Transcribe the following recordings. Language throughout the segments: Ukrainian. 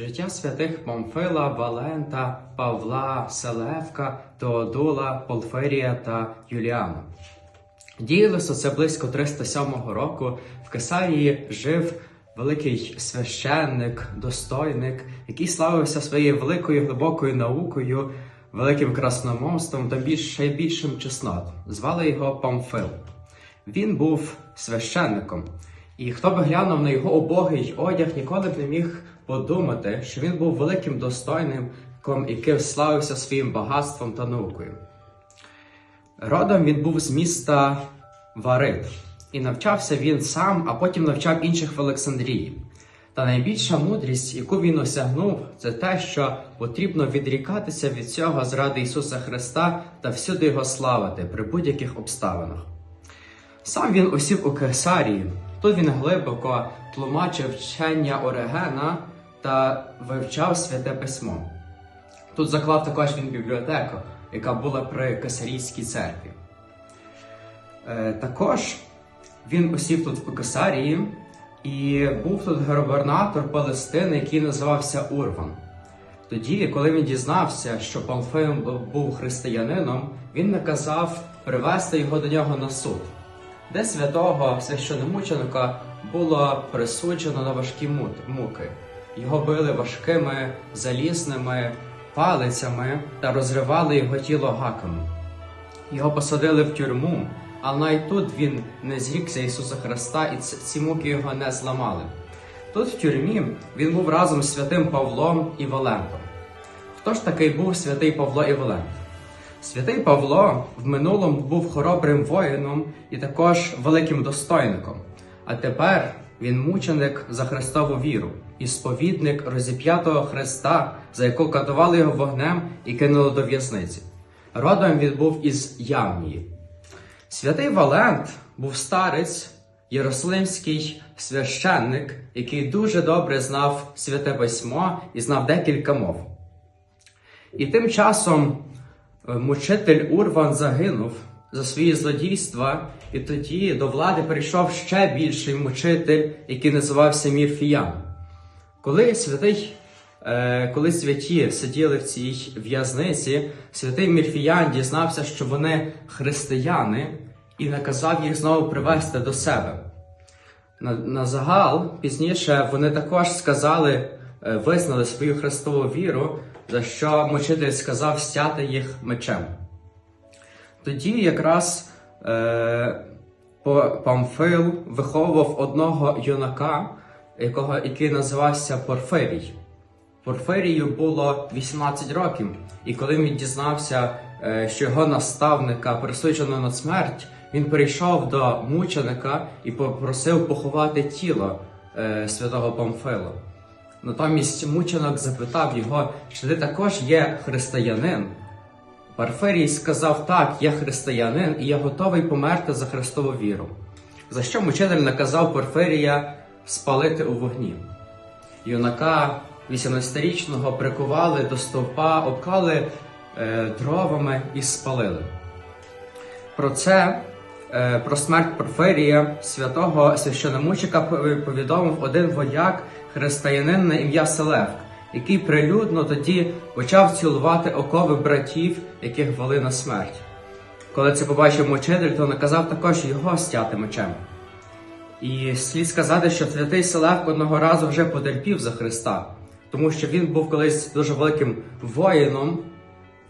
Життя святих Памфила, Валента, Павла, Селевка, Теодула, Полферія та Юліана. Діялося це близько 307 року. В Кесарії жив великий священник, достойник, який славився своєю великою глибокою наукою, великим красномовством та більш, ще більшим чеснотом. Звали його Памфил. Він був священником, і хто би глянув на його убогий одяг, ніколи б не міг подумати, що він був великим достойником, який славився своїм багатством та наукою. Родом він був з міста Варит, і навчався він сам, а потім навчав інших в Олександрії. Та найбільша мудрість, яку він осягнув, це те, що потрібно відрікатися від цього заради Ісуса Христа та всюди його славити при будь-яких обставинах. Сам він осів у Кесарії. Тут він глибоко тлумачив вчення Орегена та вивчав святе письмо. Тут заклав також він бібліотеку, яка була при Кесарійській церкві. Е, також він осів тут у Кесарії і був тут губернатор Палестини, який називався Урван. Тоді, коли він дізнався, що Памфим був християнином, він наказав привести його до нього на суд, де святого священомученика було присуджено на важкі муки. Його били важкими залізними палицями та розривали його тіло гаками. Його посадили в тюрму, але навіть тут він не зрікся Ісуса Христа, і ці муки його не зламали. Тут в тюрмі він був разом з святим Павлом і Валентом. Хто ж такий був святий Павло і Валент? Святий Павло в минулому був хоробрим воїном і також великим достойником. А тепер він мученик за Христову віру і сповідник розіп'ятого Христа, за якого катували його вогнем і кинули до в'язниці. Родом він був із Явнії. Святий Валент був старець, єрусалимський священник, який дуже добре знав святе письмо і знав декілька мов. І тим часом е, мучитель Урван загинув за свої злодійства, і тоді до влади прийшов ще більший мучитель, який називався Мірфіян. Коли святий, е, коли святі сиділи в цій в'язниці, святий Мірфіян дізнався, що вони християни, і наказав їх знову привести до себе. На, на загал пізніше вони також сказали, е, визнали свою христову віру, за що мучитель сказав стяти їх мечем. Тоді якраз е, Памфил виховував одного юнака, якого, який називався Порфирій. Порфирію було 18 років, і коли він дізнався, е, що його наставника присуджено на смерть, він прийшов до мученика і попросив поховати тіло е, святого Памфила. Натомість мученик запитав його, чи ти також є християнин. Парферій сказав: Так, я християнин, і я готовий померти за Христову віру. За що мучитель наказав Порфирія спалити у вогні. Юнака 18-річного прикували до стовпа, обклали е, дровами і спалили. Про це, е, про смерть Порфирія, святого священомучика повідомив один вояк, християнин на ім'я Селевк, який прилюдно тоді почав цілувати окови братів, яких вели на смерть. Коли це побачив мучитель, то наказав також його стяти мечем. І слід сказати, що святий Селевк одного разу вже потерпів за Христа, тому що він був колись дуже великим воїном,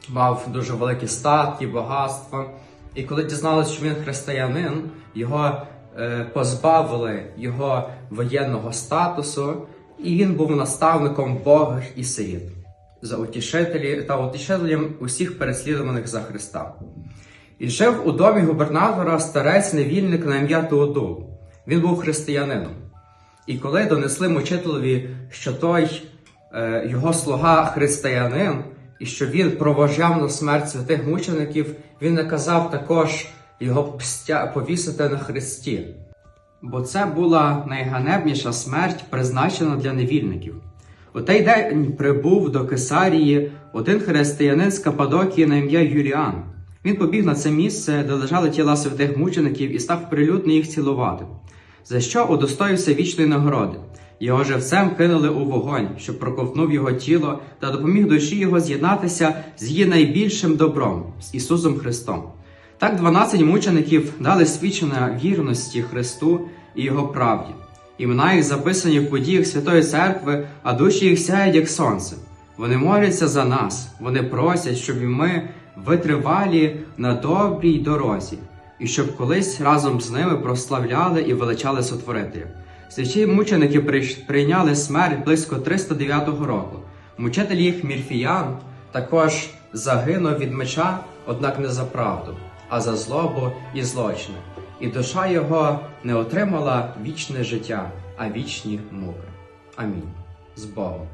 мав дуже великі статки, багатства. І коли дізналися, що він християнин, його е, позбавили його воєнного статусу, і він був наставником Бога і сиріт за утішителі та утішителем усіх переслідуваних за Христа. І жив у домі губернатора старець невільник на ім'я Теодул. Він був християнином. І коли донесли мучителеві, що той е, його слуга християнин, і що він провожав на смерть святих мучеників, він наказав також його повісити на хресті. Бо це була найганебніша смерть, призначена для невільників. У той день прибув до Кесарії один християнин з Кападокії на ім'я Юліан. Він побіг на це місце, де лежали тіла святих мучеників, і став прилюдно їх цілувати, за що удостоївся вічної нагороди. Його живцем кинули у вогонь, що проковтнув його тіло та допоміг душі його з'єднатися з її найбільшим добром з Ісусом Христом. Так 12 мучеників дали свідчення вірності Христу і Його правді. Імена їх записані в подіях Святої Церкви, а душі їх сяють, як сонце. Вони моляться за нас, вони просять, щоб ми витривалі на добрій дорозі, і щоб колись разом з ними прославляли і величали Сотворителя. Святі мученики прийняли смерть близько 309 року. Мучитель їх Мірфіян також загинув від меча, однак не за правду, а за злобу і злочини. І душа його не отримала вічне життя, а вічні муки. Амінь. З Богом.